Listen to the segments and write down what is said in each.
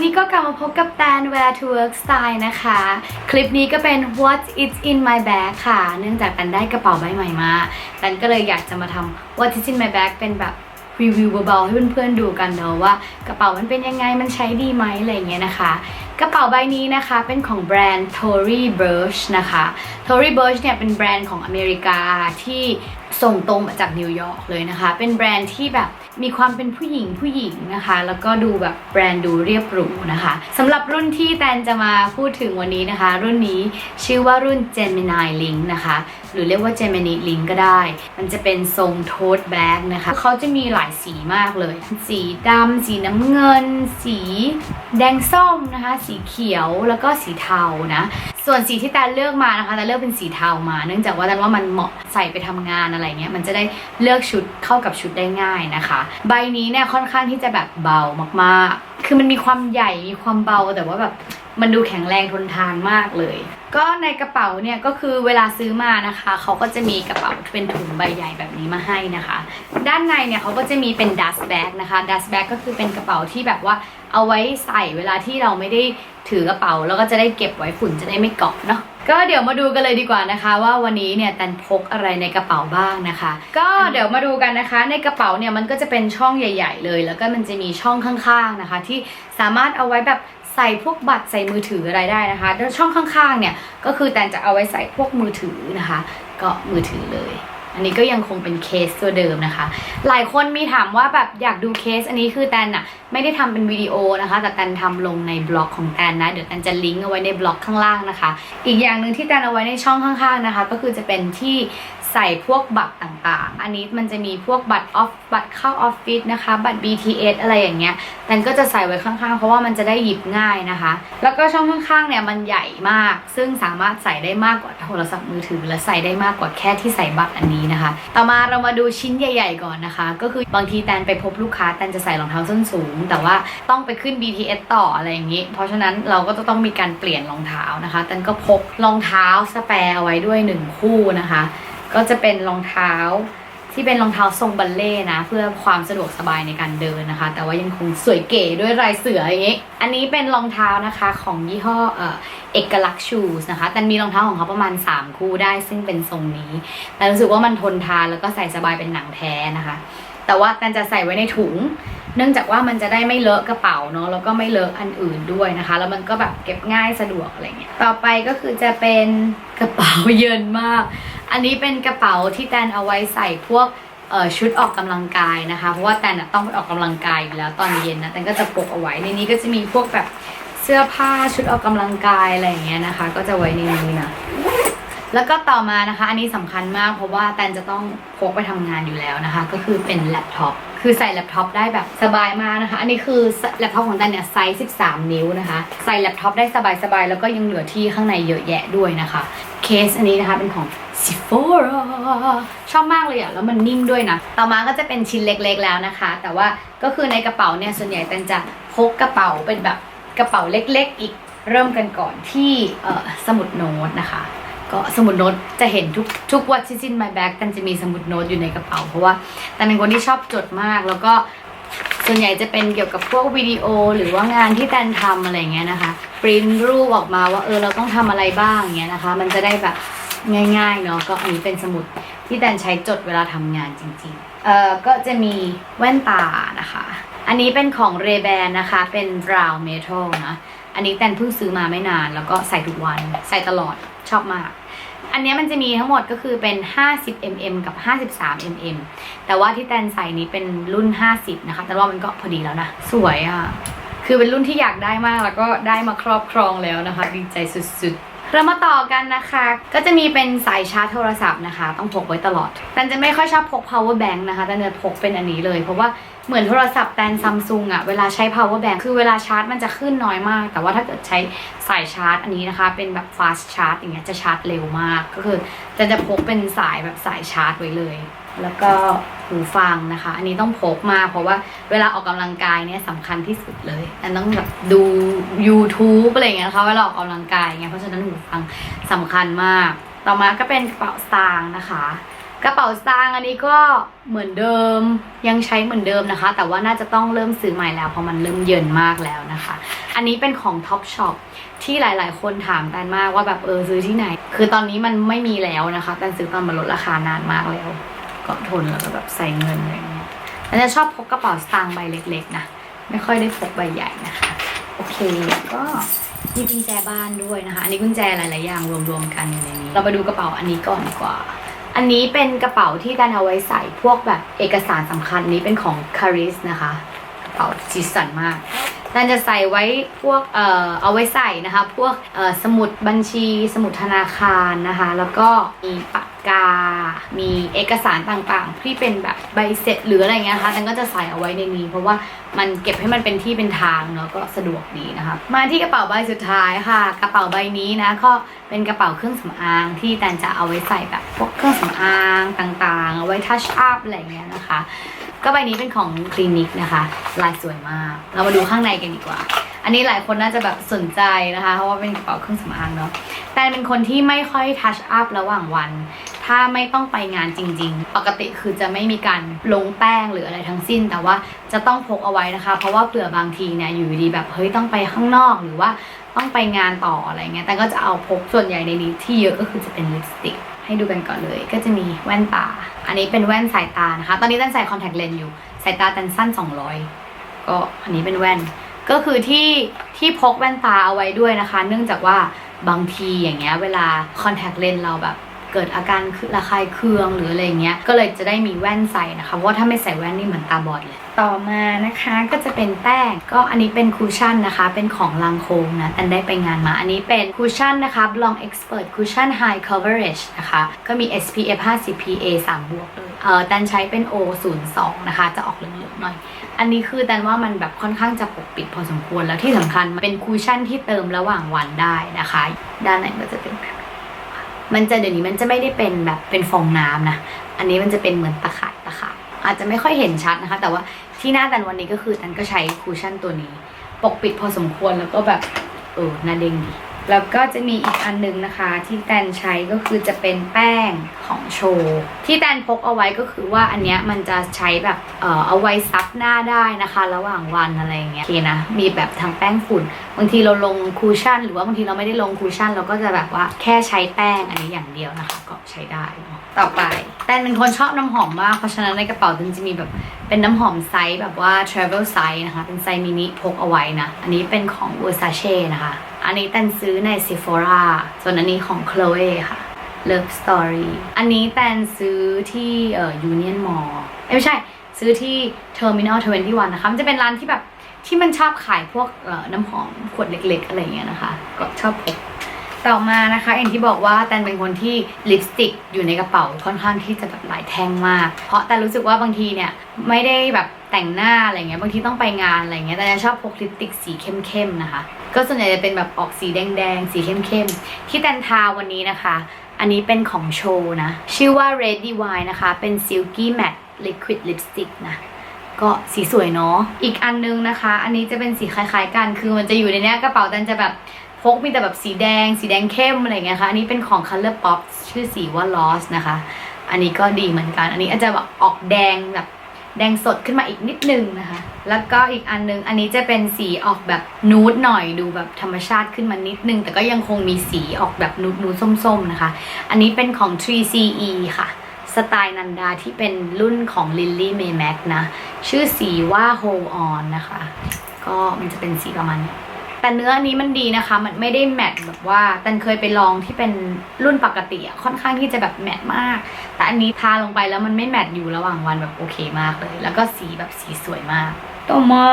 ันนี้ก็กลับมาพบกับแตน Where to Work Style นะคะ คลิปนี้ก็เป็น What is in my bag ค่ะ เนื่องจากแตนได้กระเป๋าใบใหม่มาแตนก็เลยอยากจะมาทำ What is in my bag เป็นแบบรีวิวเบาๆให้เพื่อนๆดูกันเนาะว่ากระเป๋ามันเป็นยังไงมันใช้ดีไหมอะไรเงี้ยนะคะ กระเป๋าใบนี้นะคะเป็นของแบรนด์ Tory Burch นะคะ Tory Burch เนี่ยเป็นแบรนด์ของอเมริกาที่ ส่งตรงมาจากนิวยอร์กเลยนะคะ เป็นแบรนด์ที่แบบมีความเป็นผู้หญิงผู้หญิงนะคะ แล้วก็ดูแบบแบรนด์ดูเรียบหรูนะคะสำหรับรุ่นที่แตนจะมาพูดถึงวันนี้นะคะ รุ่นนี้ชื่อว่ารุ่น Gemini Link นะคะ หรือเรียกว่า Gemini Link ก็ได้ มันจะเป็นทรงโท e แบ็กนะคะเขาจะมีหลายสีมากเลย สีดำสีน้ำเงิน สีแดงส้มนะคะ สีเขียวแล้วก็สีเทานะ ส่วนสีที่แตนเลือกมานะคะแตนเลือกเป็นสีเทามา เนื่องจากว่าแตนว่ามันเหมาะใส่ไปทำงานอะไรเงี้ยมันจะได้เลือกชุดเข้ากับชุดได้ง่ายนะคะ ใบนี้เนี่ยค่อนข้างที่จะแบบเบามากๆ คือมันมีความใหญ่มีความเบาแต่ว่าแบบมันดูแข็งแรงทนทานมากเลย ก็ในกระเป๋าเนี่ยก็คือเวลาซื้อมานะคะเขาก็จะมีกระเป๋าเป็นถุงใบใหญ่แบบนี้มาให้นะคะ ด้านในเนี่ยเขาก็จะมีเป็น dust bag นะคะ dust bag ก็คือเป็นกระเป๋าที่แบบว่าเอาไว้ใส่เวลาที่เราไม่ได้ถือกระเป๋า แล้วก็จะได้เก็บไว้ฝุ่นจะได้ไม่เกาะเนาะ ก็เดี๋ยวมาดูกันเลยดีกว่านะคะ ว่าวันนี้เนี่ยแตนพกอะไรในกระเป๋าบ้างนะคะ ก็เดี๋ยวมาดูกันนะคะ ในกระเป๋าเนี่ยมันก็จะเป็นช่องใหญ่ ๆ เลย แล้วก็มันจะมีช่องข้างๆนะคะ ที่สามารถเอาไว้แบบใส่พวกบัตรใส่มือถืออะไรได้นะคะแล้วช่องข้างๆเนี่ยก็คือแตนจะเอาไว้ใส่พวกมือถือนะคะ ก็มือถือเลย อันนี้ก็ยังคงเป็นเคสตัวเดิมนะคะ หลายคนมีถามว่าแบบอยากดูเคสอันนี้คือแตนอะไม่ได้ทำเป็นวิดีโอนะคะ แต่แตนทำลงในบล็อกของแตนนะ เดี๋ยวแตนจะลิงก์เอาไว้ในบล็อกข้างล่างนะคะ อีกอย่างหนึ่งที่แตนเอาไว้ในช่องข้างๆนะคะ ก็คือจะเป็นที่ ใส่พวกบัตรต่างๆ อันนี้มันจะมีพวกบัตรออฟบัตรเข้าออฟฟิศนะคะ บัตร BTS อะไรอย่างเงี้ยแตนก็จะใส่ไว้ข้างๆ เพราะว่ามันจะได้หยิบง่ายนะคะ แล้วก็ช่องข้างๆเนี่ยมันใหญ่มาก ซึ่งสามารถใส่ได้มากกว่าโทรศัพท์มือถือ และใส่ได้มากกว่าแค่ที่ใส่บัตรอันนี้นะคะ ต่อมาเรามาดูชิ้นใหญ่ ๆ ก่อนนะคะ ก็คือบางทีแตนไปพบลูกค้าแตนจะใส่รองเท้าส้นสูง แต่ว่าต้องไปขึ้น BTS ต่ออะไรอย่างนี้ เพราะฉะนั้นเราก็จะต้องมีการเปลี่ยนรองเท้านะคะแตนก็พกรองเท้าสแปร์เอาไว้ด้วยหนึ่งคู่นะคะ ก็จะเป็นรองเท้าที่เป็นรองเท้าทรงบัลเล่นะ เพื่อความสะดวกสบายในการเดินนะคะ แต่ว่ายังคงสวยเก๋ด้วยลายเสืออย่างนี้ อันนี้เป็นรองเท้านะคะของยี่ห้อเอ่อเอกลักษณ์ชูสนะคะ แต่มีรองเท้าของเขาประมาณ 3 คู่ได้ ซึ่งเป็นทรงนี้ แต่รู้สึกว่ามันทนทานแล้วก็ใส่สบายเป็นหนังแท้นะคะ แต่ว่าแตนจะใส่ไว้ในถุง เนื่องจากว่ามันจะได้ไม่เลอะกระเป๋าเนาะแล้วก็ไม่เลอะอันอื่นด้วยนะคะ แล้วมันก็แบบเก็บง่ายสะดวกอะไรเงี้ย ต่อไปก็คือจะเป็นกระเป๋าเยินมาก อันนี้เป็นกระเป๋าที่แตนเอาไว้ใส่พวกชุดออกกำลังกายนะคะ เพราะว่าแตนต้องไปออกกำลังกายอยู่แล้วตอนเย็นนะแตนก็จะปกเอาไว้ในนี้ก็จะมีพวกแบบเสื้อผ้าชุดออกกำลังกายอะไรอย่างเงี้ยนะคะ ก็จะไว้ในนี้นะแล้วก็ต่อมานะคะ อันนี้สำคัญมากเพราะว่าแตนจะต้องพกไปทำงานอยู่แล้วนะคะ ก็คือเป็นแล็ปท็อปคือใส่แล็ปท็อปได้แบบสบายมากนะคะ อันนี้คือแล็ปท็อปของแตนเนี่ยไซส์ 13 นิ้วนะคะ ใส่แล็ปท็อปได้สบายๆแล้วก็ยังเหลือที่ข้างในเยอะแยะด้วยนะคะ เคสอันนี้นะคะเป็นของ Sephora ชอบมากเลยอะแล้วมันนิ่มด้วยนะ ต่อมาก็จะเป็นชิ้นเล็กๆแล้วนะคะ แต่ว่าก็คือในกระเป๋าเนี่ยส่วนใหญ่แตนจะพกกระเป๋าเป็นแบบกระเป๋าเล็กๆ อีกเริ่มกันก่อนที่เสมุดโน้ตนะคะ ก็สมุดโน้ตจะเห็นทุกทุกวัดที่ซิน my bag ตันจะมีสมุดโน้ตอยู่ในกระเป๋าเพราะว่าตันเป็นคนที่ชอบจดมากแล้วก็ส่วนใหญ่จะเป็นเกี่ยวกับพวกวิดีโอหรือว่างานที่แตนทำอะไรเงี้ยนะคะปริ้นรูปออกมาว่าเออเราต้องทำอะไรบ้างเงี้ยนะคะ มันจะได้แบบ ง่ายๆเนาะก็อันนี้เป็นสมุดที่แตนใช้จดเวลาทำงานจริงๆ เอ่อก็จะมีแว่นตานะคะ อันนี้เป็นของ ray b a n นะคะ เป็น brown metal นะ อันนี้แตนเพิ่งซื้อมาไม่นาน แล้วก็ใส่ทุกวันใส่ตลอดชอบมาก อันเนี้ยมันจะมีทั้งหมดก็คือเป็น 50 mm กับ 53 mm แต่ว่าที่แตนใส่นี้เป็นรุ่น 50 นะคะ แต่ว่ามันก็พอดีแล้วนะ สวยอะ่ะ คือเป็นรุ่นที่อยากได้มากแล้วก็ได้มาครอบครองแล้วนะคะ ดีใจสุดๆ เรามาต่อกันนะคะ ก็จะมีเป็นสายชาร์จโทรศัพท์นะคะ ต้องพกไว้ตลอดแตนจะไม่ค่อยชอบพก power bank นะคะแต่จะพกเป็นอันนี้เลย เพราะว่าเหมือนโทรศัพท์แตนซัมซุงอะเวลาใช้ power bank คือเวลาชาร์จมันจะขึ้นน้อยมาก แต่ว่าถ้าเกิดใช้สายชาร์จอันนี้นะคะ เป็นแบบ fast charge อย่างเงี้ยจะชาร์จเร็วมาก ก็คือจะจะพกเป็นสายแบบสายชาร์จไว้เลย แล้วก็ หูฟังนะคะ อันนี้ต้องพกมาเพราะว่าเวลาออกกำลังกายเนี่ยสำคัญที่สุดเลย อันต้องแบบดู YouTube อะไรเงี้ยนะคะเวลาออกกำลังกายเงี้ยเพราะฉะนั้นหูฟังสำคัญมาก ต่อมาก็เป็นกระเป๋าสตางค์นะคะ กระเป๋าสตางค์อันนี้ก็เหมือนเดิมยังใช้เหมือนเดิมนะคะ แต่ว่าน่าจะต้องเริ่มซื้อใหม่แล้วเพราะมันเริ่มเยินมากแล้วนะคะ อันนี้เป็นของ Top Shop ที่หลาย ๆ คนถามแตนมากว่าแบบเออซื้อที่ไหน คือตอนนี้มันไม่มีแล้วนะคะแตนซื้อตอนมันลดราคานานมากแล้ว ก็ทนแล้วก็แบบใส่เงินอะไรเงี้ยแตนจะชอบพกกระเป๋าสตางค์ใบเล็กๆนะ ไม่ค่อยได้พกใบใหญ่นะคะ โอเคก็มีกุญแจบ้านด้วยนะคะ อันนี้กุญแจหลายๆอย่างรวมๆกันอยู่ในนี้ เราไปดูกระเป๋าอันนี้ก่อนดีกว่า อันนี้เป็นกระเป๋าที่การเอาไว้ใส่พวกแบบเอกสารสำคัญนี้เป็นของ Caris นะคะ กระเป๋าสีสันมาก ดันจะใส่ไว้พวกเอ่อเอาไว้ใส่นะคะ พวกเอ่อสมุดบัญชีสมุดธนาคารนะคะ แล้วก็มีปากกา มีเอกสารต่างๆ ที่เป็นแบบใบเสร็จหรืออะไรเงี้ยนะคะดันก็จะใส่เอาไว้ในนี้ เพราะว่ามันเก็บให้มันเป็นที่เป็นทางเนาะก็สะดวกดีนะคะมาที่กระเป๋าใบสุดท้ายค่ะ กระเป๋าใบนี้นะก็เป็นกระเป๋าเครื่องสำอางที่แตนจะเอาไว้ใส่แบบพวกเครื่องสำอางต่างๆ เอาไว้ทัชอัพอะไรเงี้ยนะคะ ก็ใบนี้เป็นของคลินิกนะคะ ลายสวยมาก เรามาดูข้างในกันดีกว่า อันนี้หลายคนน่าจะแบบสนใจนะคะ เพราะว่าเป็นกระเป๋าเครื่องสำอางเนาะ แต่เป็นคนที่ไม่ค่อยทัชอัพระหว่างวัน ถ้าไม่ต้องไปงานจริง ๆ ปกติคือจะไม่มีการลงแป้งหรืออะไรทั้งสิ้น แต่ว่าจะต้องพกเอาไว้นะคะ เพราะว่าเผื่อบางทีเนี่ยอยู่ดีแบบเฮ้ยต้องไปข้างนอกหรือว่าต้องไปงานต่ออะไรเงี้ย แต่ก็จะเอาพกส่วนใหญ่ในนี้ที่เยอะก็คือจะเป็นลิปสติก ให้ดูกันก่อนเลย ก็จะมีแว่นตา อันนี้เป็นแว่นสายตานะคะ ตอนนี้ตันใส่คอนแทคเลนส์อยู่ สายตาตันสั้น 200 ก็อันนี้เป็นแว่น ก็คือที่ที่พกแว่นตาเอาไว้ด้วยนะคะ เนื่องจากว่าบางทีอย่างเงี้ยเวลาคอนแทคเลนส์เราแบบ เกิดอาการระคายเคืองหรืออะไรเงี้ยก็เลยจะได้มีแว่นใส่นะคะเพราะว่าถ้าไม่ใส่แว่นนี่เหมือนตาบอดเลย ต่อมานะคะก็จะเป็นแป้งก็อันนี้เป็นคูชั่นนะคะ เป็นของลังโคมนะแต่ได้ไปงานมา อันนี้เป็นคูชั่นนะคะ Long Expert Cushion High Coverage นะคะก็มี SPF 50 PA 3บวกเลยเออแตันใช้เป็น O02 นะคะ จะออกเหลืองๆหน่อย อันนี้คือแตนว่ามันแบบค่อนข้างจะปกปิดพอสมควรแล้วที่สำคัญมันเป็นคูชั่นที่เติมระหว่างวันได้นะคะ ด้านไหนก็จะเป็นแบบ มันจะเดี๋ยวนี้มันจะไม่ได้เป็นแบบเป็นฟองน้ำนะ อันนี้มันจะเป็นเหมือนตะข่ายตะข่ายอาจจะไม่ค่อยเห็นชัดนะคะ แต่ว่าที่หน้าแตันวันนี้ก็คือตันก็ใช้คูชั่นตัวนี้ ปกปิดพอสมควรแล้วก็แบบเออหน้าเด้งดี แล้วก็จะมีอีกอันหนึงนะคะ ที่แตนใช้ก็คือจะเป็นแป้งของโชว์ที่แตนพกเอาไว้ก็คือว่าอันเนี้ยมันจะใช้แบบเอ่อเอาไว้ซับหน้าได้นะคะ ระหว่างวันอะไรอย่างเงี้ยโอเคนะมีแบบทางแป้งฝุ่นบางทีเราลงคูชั่น หรือว่าบางทีเราไม่ได้ลงคูชั่น เราก็จะแบบว่าแค่ใช้แป้งอันนี้อย่างเดียวนะคะ ก็ใช้ได้ต่อไปแตนเป็นคนชอบน้ำหอมมากเพราะฉะนั้นในกระเป๋าแตนจะมีแบบเป็นน้ำหอมไซส์แบบว่า travel size นะคะ เป็นไซส์มินิพกเอาไว้นะ อันนี้เป็นของ Versace นะคะ อันนี้แตนซื้อใน Sephora ส่วนอันนี้ของ Chloe ค่ะ Love Story อันนี้แตนซื้อที่เอ่อ Union Mall เอ้ยไม่ใช่ ซื้อที่ Terminal 21 นะคะ มันจะเป็นร้านที่แบบที่มันชอบขายพวกเอ่อน้ำหอมขวดเล็กๆ อะไรเงี้ยนะคะ ก็ชอบพกต่อมานะคะอย่างที่บอกว่าแตนเป็นคนที่ลิปสติกอยู่ในกระเป๋าค่อนข้างที่จะแบบหลายแท่งมาก เพราะแต่รู้สึกว่าบางทีเนี่ยไม่ได้แบบ แต่งหน้าอะไรเงี้ยบางทีต้องไปงานอะไรเงี้ยแต่จะชอบพกลิปสติกสีเข้มๆนะคะ ก็ส่วนใหญ่จะเป็นแบบออกสีแดงๆ สีเข้มๆ ที่แตนทาวันนี้นะคะ อันนี้เป็นของโชว์นะ ชื่อว่า Red Divine นะคะ เป็น Silky Matte Liquid Lipstick นะก็สีสวยเนาะ อีกอันนึงนะคะ อันนี้จะเป็นสีคล้ายๆกัน คือมันจะอยู่ในเนี้ยกระเป๋าแตนจะแบบพกมีแต่แบบสีแดง สีแดงเข้มอะไรเงี้ยค่ะ อันนี้เป็นของ Color Pop ชื่อสีว่า Lost นะคะ อันนี้ก็ดีเหมือนกัน อันนี้อาจจะแบบออกแดงแบบ แดงสดขึ้นมาอีกนิดนึงนะคะ แล้วก็อีกอันนึง อันนี้จะเป็นสีออกแบบนูดหน่อยดูแบบธรรมชาติขึ้นมานิดนึง แต่ก็ยังคงมีสีออกแบบนูดนูดส้มๆนะคะ อันนี้เป็นของ 3CE ค่ะ สไตล์นันดาที่เป็นรุ่นของ Lily May Mac นะ ชื่อสีว่า Hold On นะคะ ก็มันจะเป็นสีประมาณนี้ แต่เนื้ออันนี้มันดีนะคะ มันไม่ได้แมตต์แบบว่าตันเคยไปลองที่เป็นรุ่นปกติอะค่อนข้างที่จะแบบแมตต์มาก แต่อันนี้ทาลงไปแล้วมันไม่แมตต์อยู่ระหว่างวันแบบโอเคมากเลย แล้วก็สีแบบสีสวยมาก ต่อมา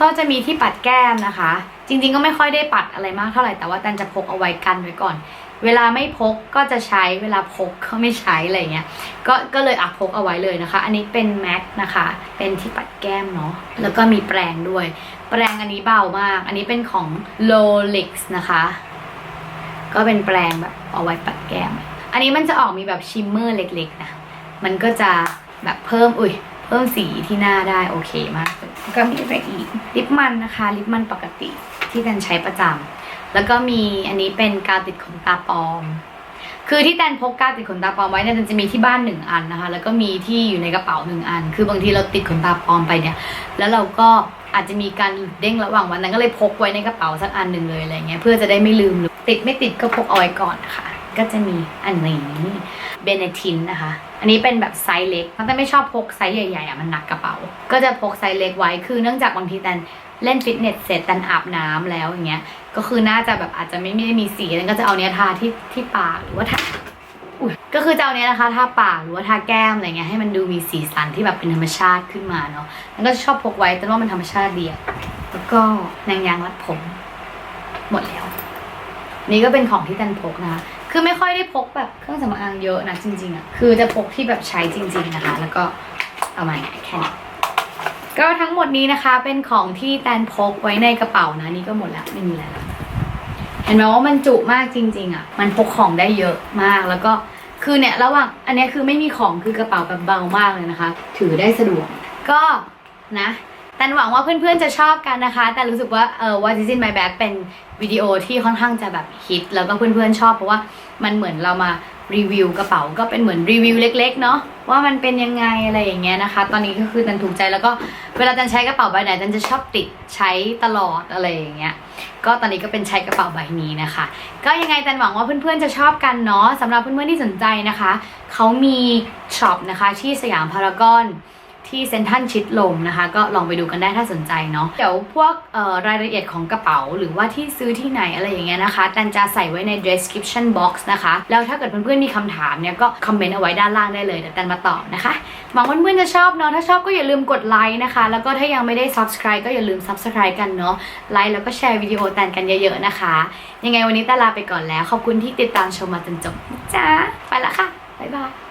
ก็จะมีที่ปัดแก้มนะคะ จริง ๆ ก็ไม่ค่อยได้ปัดอะไรมากเท่าไหร่แต่ว่าตันจะพกเอาไว้กันไว้ก่อน เวลาไม่พกก็จะใช้เวลาพกก็ไม่ใช้อะไรเงี้ยก็ก็เลยอักพกเอาไว้เลยนะคะ อันนี้เป็นแม็กนะคะ เป็นที่ปัดแก้มเนาะแล้วก็มีแปรงด้วย แปรงอันนี้เบามาก อันนี้เป็นของ Lolix นะคะ ก็เป็นแปรงแบบเอาไว้ปัดแก้ม อันนี้มันจะออกมีแบบชิมเมอร์เล็กๆนะ มันก็จะแบบเพิ่ม อุ้ย เพิ่มสีที่หน้าได้โอเคมากเลยก็มีอะไรอีก ลิปมันนะคะ ลิปมันปกติที่กันใช้ประจำ แล้วก็มีอันนี้เป็นกาวติดขนตาปลอม คือที่แตนพกการติดขนตาปลอมไว้เนี่ยมันจะมีที่บ้านหนึ่งอันนะคะ แล้วก็มีที่อยู่ในกระเป๋าหนึ่งอัน คือบางทีเราติดขนตาปลอมไปเนี่ย แล้วเราก็ อาจจะมีการหลุดเด้งระหว่างวันนั้นก็เลยพกไว้ในกระเป๋าสักอันหนึ่งเลยอะไรเงี้ยเพื่อจะได้ไม่ลืมติดไม่ติดก็พกเอาไว้ก่อนนะคะก็จะมีอันนี้เบเนทินนะคะ อันนี้เป็นแบบไซส์เล็กแต่ไม่ชอบพกไซส์ใหญ่ๆอะมันหนักกระเป๋า ก็จะพกไซส์เล็กไว้คือเนื่องจากบางทีแตนเล่นฟิตเนสเสร็จแตนอาบน้ำแล้วอย่างเงี้ยก็คือน่าจะแบบอาจจะไม่ได้มีสีแล้วก็จะเอาเนี้ยทาที่ที่ปากหรือว่าทา ก็คือจะเอาเนี้ยนะคะทาปากหรือว่าทาแก้มอะไรเงี้ยให้มันดูมีสีสันที่แบบเป็นธรรมชาติขึ้นมาเนาะแล้วก็ชอบพกไว้แต่ว่ามันธรรมชาติดีอะแล้วก็นางยางรัดผม หมดแล้ว นี่ก็เป็นของที่ตันพกนะคะคือไม่ค่อยได้พกแบบเครื่องสำอางเยอะนะจริงๆอะคือจะพกที่แบบใช้จริง ๆนะคะ แล้วก็เอามาแค่นี้ก็ทั้งหมดนี้นะคะเป็นของที่แตนพกไว้ในกระเป๋านะนี่ก็หมดแล้วไม่มีแล้วเห็นไหมว่ามันจุมากจริง ๆอะ มันพกของได้เยอะมากแล้วก็ คือเนี่ยระหว่างอันนี้คือไม่มีของคือกระเป๋าแบบเบามากเลยนะคะ ถือได้สะดวกก็นะ แตนหวังว่าเพื่อนๆจะชอบกันนะคะ แต่รู้สึกว่าเออ What is in my bag เป็นวิดีโอที่ค่อนข้างจะแบบฮิต แล้วก็เพื่อนๆชอบเพราะว่ามันเหมือนเรามารีวิวกระเป๋าก็เป็นเหมือนรีวิวเล็กๆเนาะว่ามันเป็นยังไงอะไรอย่างเงี้ยนะคะ ตอนนี้ก็คือตันถูกใจแล้วก็เวลาตันใช้กระเป๋าใบไหนตันจะชอบติดใช้ตลอดอะไรอย่างเงี้ยก็ตอนนี้ก็เป็นใช้กระเป๋าใบนี้นะคะ ก็ยังไงแตันหวังว่าเพื่อนๆจะชอบกันเนาะสำหรับเพื่อนๆที่สนใจนะคะเขามีช็อปนะคะที่สยามพารากอน ที่เซ็นทัลชิดลมนะคะ ก็ลองไปดูกันได้ถ้าสนใจเนาะเดี๋ยวพวกรายละเอียดของกระเป๋า หรือว่าที่ซื้อที่ไหนอะไรอย่างเงี้ยนะคะแตันจะใส่ไว้ใน description box นะคะ แล้วถ้าเกิดเพื่อนๆมีคำถามเนี่ยก็คอมเมนต์เอาไว้ด้านล่างได้เลยเดี๋ยวแตันมาตอบนะคะหวังว่าเพื่อนๆจะชอบเนาะถ้าชอบก็อย่าลืมกดไลค์นะคะ แล้วก็ถ้ายังไม่ได้ subscribe ก็อย่าลืม subscribe กันเนาะไลค์แล้วก็แชร์วิดีโอแตนกันเยอะๆนะคะ ยังไงวันนี้ตาลาไปก่อนแล้ว ขอบคุณที่ติดตามชมมาจนจบจ้าไปละค่ะบ๊ายบาย